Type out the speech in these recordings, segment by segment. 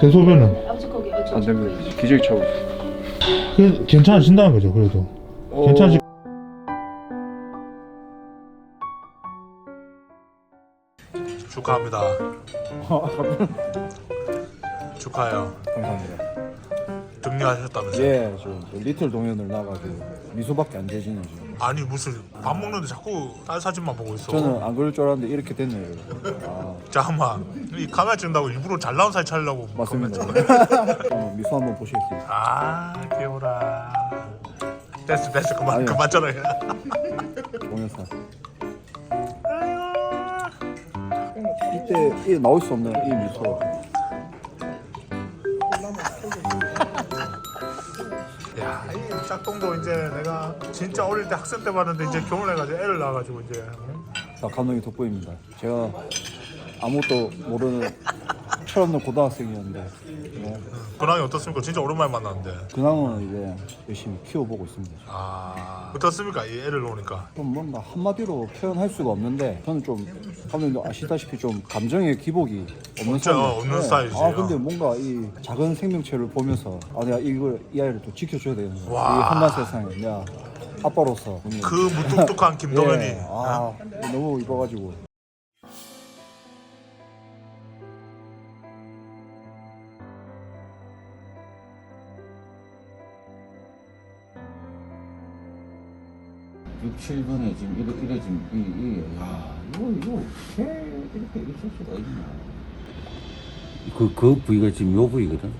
대소변은 아버지 거기 어, 안 됩니다. 기저귀 차고. 그 괜찮으신다는 거죠 그래도 어, 괜찮으시 축하합니다. 축하해요. 감사합니다. 등려하셨다면서요? 예, 지금 리틀 동현을 나가지고 미소밖에 안 되지는 지금. 아니 무슨 밥 먹는데 자꾸 딸 사진만 보고 있어. 저는 안 그럴 줄 알았는데 이렇게 됐네요. 아, 잠깐만 이 카메라 찍는다고 일부러 잘 나온 사진 찾으려고 맞습니다. 어, 미소 한번 보시겠어요? 아 귀여워라. 됐어 됐어 그만 아니요. 그만 전화해. 동영상. 이때 이 나올 수 없는 이 미소. 짝꿍도 이제 내가 진짜 어릴 때 학생 때 봤는데 이제 결혼해가지고 애를 낳아가지고 이제 다 감독님 덕분입니다. 제가 아무것도 모르는 철없는 고등학생이었는데 네, 근황이 어떻습니까? 진짜 오랜만에 만났는데. 근황은 이제 열심히 키워보고 있습니다. 아 어떻습니까? 이 애를 놓으니까. 좀 뭔가 한마디로 표현할 수가 없는데 저는 좀 감독님도 아시다시피 좀 감정의 기복이 없는 없죠, 스타일. 없는 스타일이지. 아 근데 뭔가 이 작은 생명체를 보면서 아 내가 이걸 이 아이를 또 지켜줘야 되는 거야. 와. 이 험한 세상에 내가 아빠로서 그 무뚝뚝한 김동현이. 예, 아 너무 이뻐가지고 육 7번에 지금 이렇게, 이래 지금 이, 이, 야, 이거, 이거 어떻게 이렇게 있을 수가 있나. 그, 그 부위가 지금 요 부위거든.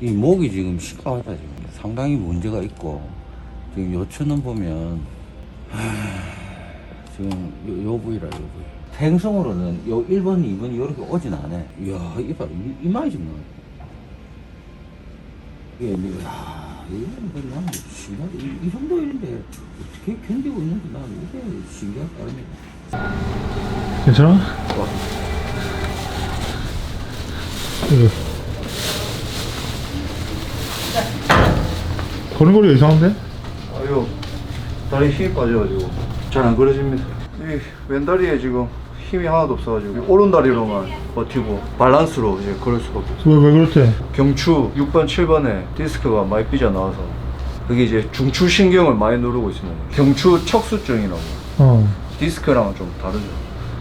이 목이 지금 시커하다 지금. 상당히 문제가 있고, 지금 요천은 보면, 하, 지금 요, 요 부위라, 요 부위. 행성으로는 요 1번, 2번이 이렇게 오진 않아. 이야, 이봐, 이, 이마에 지금 나와. 이게, 이게, 야, 이거는 뭐 나는 신기하다. 이, 이 정도 일인데 어떻게 견디고 있는지 나는 이게 신기하다. 괜찮아? 이거 걸음걸이가 이상한데? 아유 다리 힘이 빠져가지고 잘안 그려집니다 이 왼다리에 지금 힘이 하나도 없어가지고 이 오른 다리로만 버티고 밸런스로 이제 걸을 수가 없어요 왜, 왜 그렇대? 경추 6번 7번에 디스크가 많이 삐져 나와서 그게 이제 중추 신경을 많이 누르고 있습니다 경추 척수증이라고 어, 디스크랑은 좀 다르죠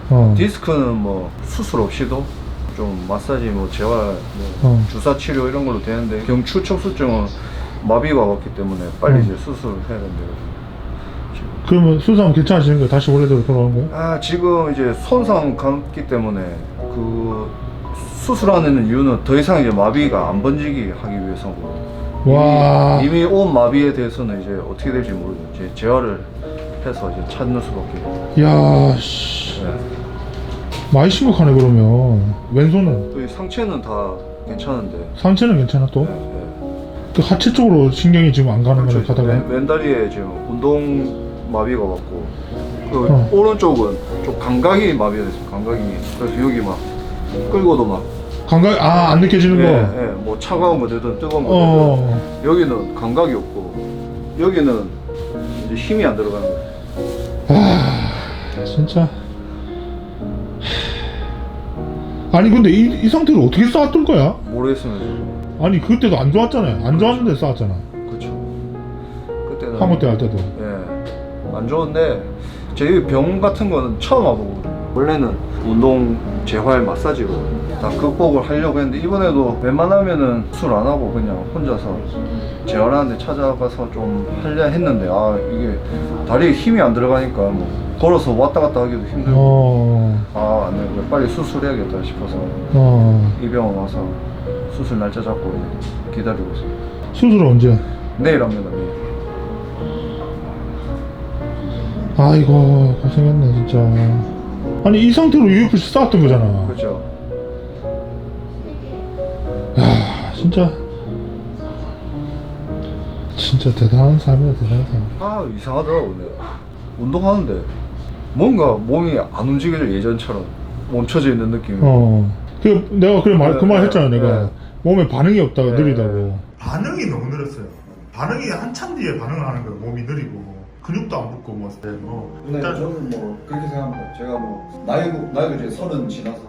어. 디스크는 뭐 수술 없이도 좀 마사지 뭐 재활 뭐 어. 주사 치료 이런 걸로 되는데 경추 척수증은 마비가 왔기 때문에 빨리 음. 이제 수술을 해야 된대요 그러면 수사하면 괜찮아지는 거야? 다시 원래대로 돌아오는 거야? 아 지금 이제 손상 갔기 때문에 그 수술하는 이유는 더 이상 이제 마비가 안 번지게 하기 위해서고 와. 이미, 이미 온 마비에 대해서는 이제 어떻게 될지 모르죠 이제 재활을 해서 이제 찾는 수밖에 야, 씨. 네. 많이 심각하네, 그러면. 왼손은? 또 이 상체는 다 괜찮은데 상체는 괜찮아, 또? 네, 네. 그 하체 쪽으로 신경이 지금 안 가는 거네, 그렇죠. 가다가. 왼, 왼다리에 지금 운동 마비가 왔고 그 어. 오른쪽은 좀 감각이 마비가 됐어요 감각이 그래서 여기 막 끌고도 막 감각, 아, 안 느껴지는 예, 거? 예, 뭐 차가운 거 되든 뜨거운 거 되든 어. 여기는 감각이 없고 여기는 이제 힘이 안 들어가는 거예요. 아, 진짜. 아니, 근데 이, 이 상태로 어떻게 쌓았던 거야? 지금 아니, 그때도 안 좋았잖아요. 안 좋았는데 쌓았잖아. 그렇죠. 그때는 한국 때 할 때도. 예, 안 좋은데 제병 같은 거는 처음 와보거든요. 원래는 운동 재활 마사지로 다 극복을 하려고 했는데 이번에도 웬만하면은 술 안 하고 그냥 혼자서 재활하는데 찾아가서 좀 하려 했는데 아 이게 다리에 힘이 안 들어가니까 뭐 걸어서 왔다 갔다 하기도 힘들고 어, 아, 네, 그래, 빨리 수술해야겠다 싶어서 어. 이 병원 와서 수술 날짜 잡고 기다리고 있어요. 수술 언제? 내일 합니다, 내일. 아이고, 고생했네, 진짜. 아니, 이 상태로 UFC 쌓았던 거잖아. 그렇죠. 야, 진짜. 진짜 대단한 삶이야, 대단한 삶. 아, 이상하더라고, 내가. 운동하는데 뭔가 몸이 안 움직일 예전처럼 멈춰져 있는 느낌이. 어. 그, 내가 그래 말, 그 말 네, 했잖아, 네, 내가. 네. 몸에 반응이 없다고, 네. 느리다고. 반응이 너무 느렸어요. 반응이 한참 뒤에 반응을 하는 거예요. 몸이 느리고 근육도 안 붙고 뭐. 네, 뭐. 일단 저는 뭐 그렇게 생각합니다. 제가 뭐 나이도 나이도 이제 서른 지나서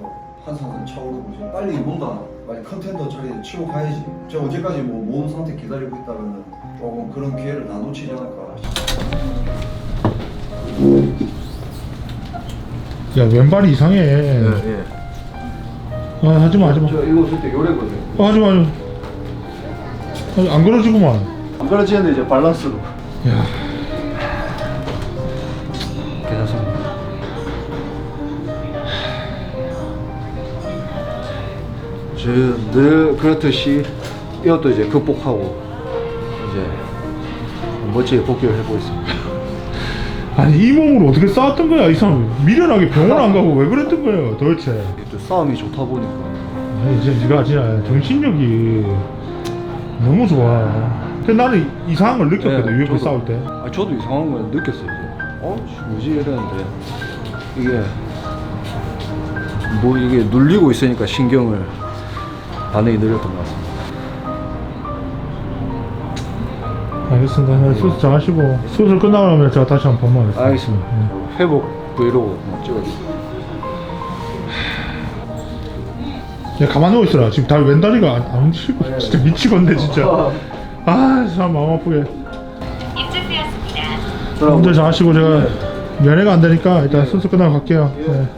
한상은 차오르고 이제 빨리 뭔가 빨리 컨텐더 자리에 치고 가야지. 제가 어제까지 뭐 모험 상태 기다리고 있다면 조금 그런 기회를 다 놓치지 않을까. 야 왼발이 이상해 예. 아 하지마 하지마 저 이거 쓸때 요래거든. 어, 하지마 하지마 아니, 안 그러지구만 안 그러지는데 이제 밸런스로. 야 늘 그렇듯이 이것도 이제 극복하고 이제 멋지게 복귀를 해보겠습니다. 아니 이 몸으로 어떻게 싸웠던 거야 이 사람 미련하게 병원 안 가고 왜 그랬던 거예요 도대체 또 싸움이 좋다 보니까 아니 이제 네가 진짜 정신력이 너무 좋아 근데 나는 이상한 걸 느꼈거든 네, UFC 저도. 싸울 때 아, 저도 이상한 걸 느꼈어요. 이제. 어? 씨, 뭐지 이랬는데 이게 뭐 이게 눌리고 있으니까 신경을 반응이 느렸던 것 같습니다. 알겠습니다 네, 수술 잘 하시고 수술 끝나고 나면 제가 다시 한번 방문하겠습니다 알겠습니다. 네. 회복 브이로그 찍어주세요. 야 가만 누워 있어라 지금 다리 왼다리가 안, 안 움직이고 진짜 미치겠네 진짜 아 사람 마음 아프게 입증되었습니다. 분들 잘 하시고 제가 면회가 안 되니까 일단 수술 끝나고 갈게요 네.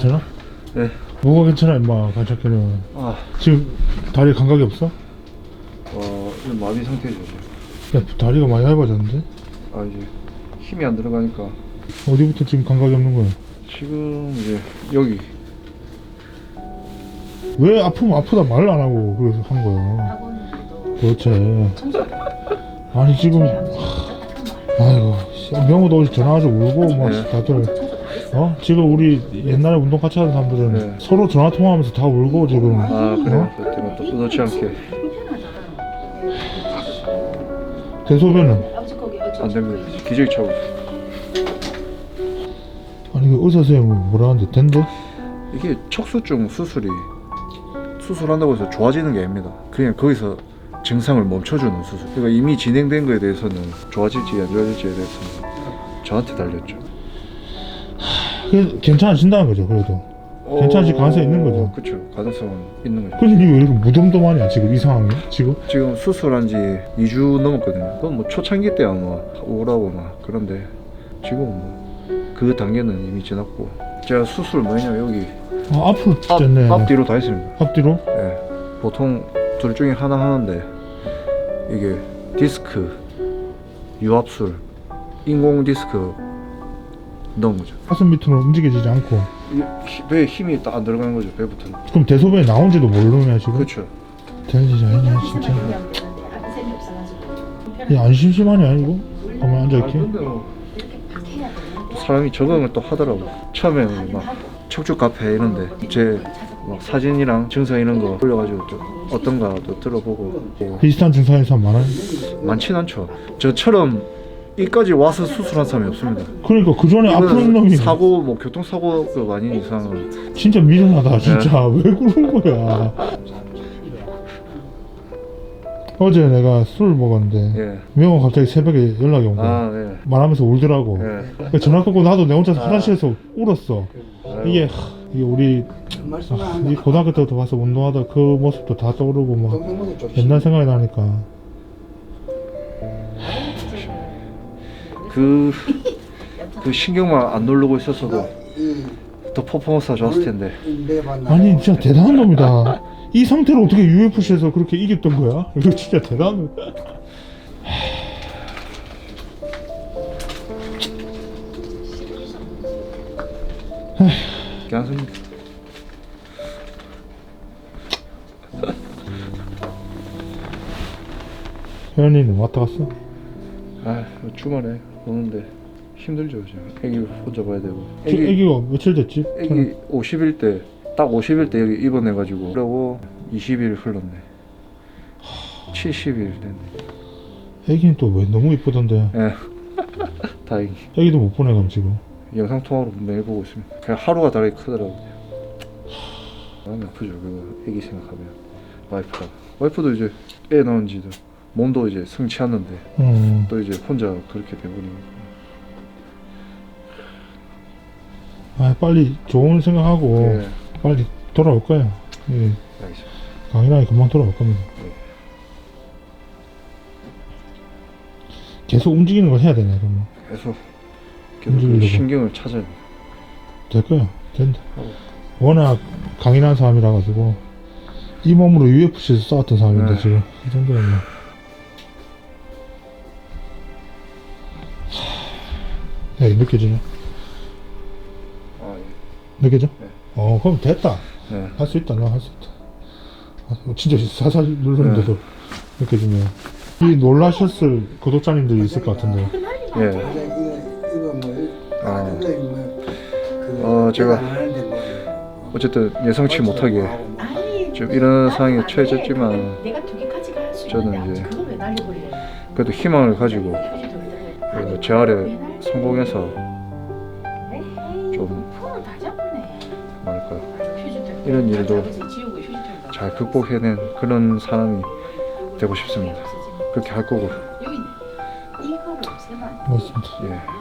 괜찮아? 네. 뭐가 괜찮아 임마 간척기는 아, 지금 다리 감각이 없어? 어, 이 마비 상태죠. 지금. 야 다리가 많이 얇아졌는데? 아 이제 힘이 안 들어가니까 어디부터 지금 감각이 없는 거야? 지금 이제 여기 왜 아프면 아프다 말을 안 하고 그래서 한 거야 도대체 아니 지금 하, 아이고 씨, 명호도 어제 전화가지고 울고 막 네. 다들 어? 지금 우리 옛날에 운동 같이 하던 사람들은 네. 서로 전화 통화하면서 다 울고 지금 아 그래 어? 그 때문에 또 의도치 않게 대소변은 안 됩니다. 기저귀 차고. 아니 그 의사 선생님은 뭐라 하는데 된대? 이게 척수증 수술이 수술한다고 해서 좋아지는 게 아닙니다. 그냥 거기서 증상을 멈춰주는 수술. 그러니까 이미 진행된 거에 대해서는 좋아질지 안 좋아질지에 대해서는 저한테 달렸죠. 괜찮아진다는 거죠 그래도 괜찮아질 가능성이 있는 거죠. 그렇죠. 가능성은 있는 거죠. 근데 니왜 이렇게 무덤덤하냐 지금 이 상황이 지금? 지금 수술한 지 2주 넘었거든요. 그건 뭐 초창기 때야 뭐 우울하고 막 그런데 지금은 뭐그 단계는 이미 지났고 제가 수술 뭐냐 여기 아 앞으로 앞, 쪘네 앞뒤로 다 했습니다. 앞뒤로? 예, 보통 둘 중에 하나 하는데 이게 디스크, 유압술, 인공 디스크 넣은 거죠. 가슴 밑으로 움직여지지 않고 이 히- 배에 힘이 딱안 들어가는 거죠 배부터는. 그럼 대소변이 나온지도 모르냐 지금? 그렇죠. 되는지 아니냐 진짜 야, 안 심심하냐 이거? 가만 앉아있게 뭐 사람이 적응을 또 하더라고. 처음에는 막 척추 카페 이런데 제 막 사진이랑 증상 이런 거 올려가지고 또 어떤가 또 들어보고 뭐 비슷한 증상인 사람 많아요? 많진 않죠. 저처럼 이까지 와서 수술한 사람이 없습니다. 그러니까 그 전에 아픈 놈이 사고 뭐 교통사고가 아닌 이상은 진짜 미련하다 진짜 네. 왜 그런 거야 어제 내가 술 먹었는데 예. 명호 갑자기 새벽에 연락이 온 거야 아 예. 말하면서 울더라고 예. 그래서 전화 끊고 나도 내 혼자 아. 화장실에서 울었어. 이게 하, 이게 우리 아, 이 고등학교 때부터 가서 운동하다 그 모습도 다 떠오르고 막 옛날 생각이 나니까 그, 그 신경만 안 누르고 있었어도 더 퍼포먼스가 좋았을 텐데. 아니 진짜 대단한 놈이다. 이 상태로 어떻게 UFC에서 그렇게 이겼던 거야? 이거 진짜 대단한 놈 괜찮습니다 혜연이는 왔다 갔어? 아 주말에 오는데 힘들죠 지금. 애기 혼자 봐야 되고. 지- 애기가 며칠 됐지? 애기 50일 때 딱 50일 때 여기 입원해가지고. 그러고 20일 흘렀네. 70일 됐네. 애기는 또 왜 너무 이쁘던데? 예. 다행히. 애기도 못 보내 그럼 지금. 영상 통화로 매일 보고 있습니다. 그냥 하루가 다르게 크더라고요. 마음이 아프죠. 그 애기 생각하면. 와이프가. 와이프도 이제 애 낳은 지도 몸도 이제 성치 않는데 음. 또 이제 혼자 그렇게 돼버리고 아 빨리 좋은 생각하고 예, 빨리 돌아올 거예요. 예. 알겠습니다. 강인하게 금방 돌아올 겁니다. 네. 계속 움직이는 걸 해야 되네 그러면 계속 계속 그 움직이려고. 신경을 찾아야 돼. 될 거야 된다. 하고. 워낙 강인한 사람이라 가지고 이 몸으로 UFC에서 싸웠던 사람인데 네. 지금 이 정도면 뭐. 야, 느껴지냐? 아, 느껴져? 네. 어 그럼 됐다. 예. 네. 할수 있다. 나 할 수 있다. 아, 진짜 살살 누르는데도 느껴지네요. 이 놀라셨을 구독자님들이 있을 것 같은데. 예. 이거 뭐 아. 그 어, 제가 뭐 어쨌든 예상치 못하게 좀 이런 상황에. 처해졌지만 저는 이제 그래도 희망을 가지고 그 재활에 성공해서 좀 뭐랄까요 이런 일도 잘 극복해낸 그런 사람이 되고 싶습니다. 그렇게 할 거고. 맞습니다. 예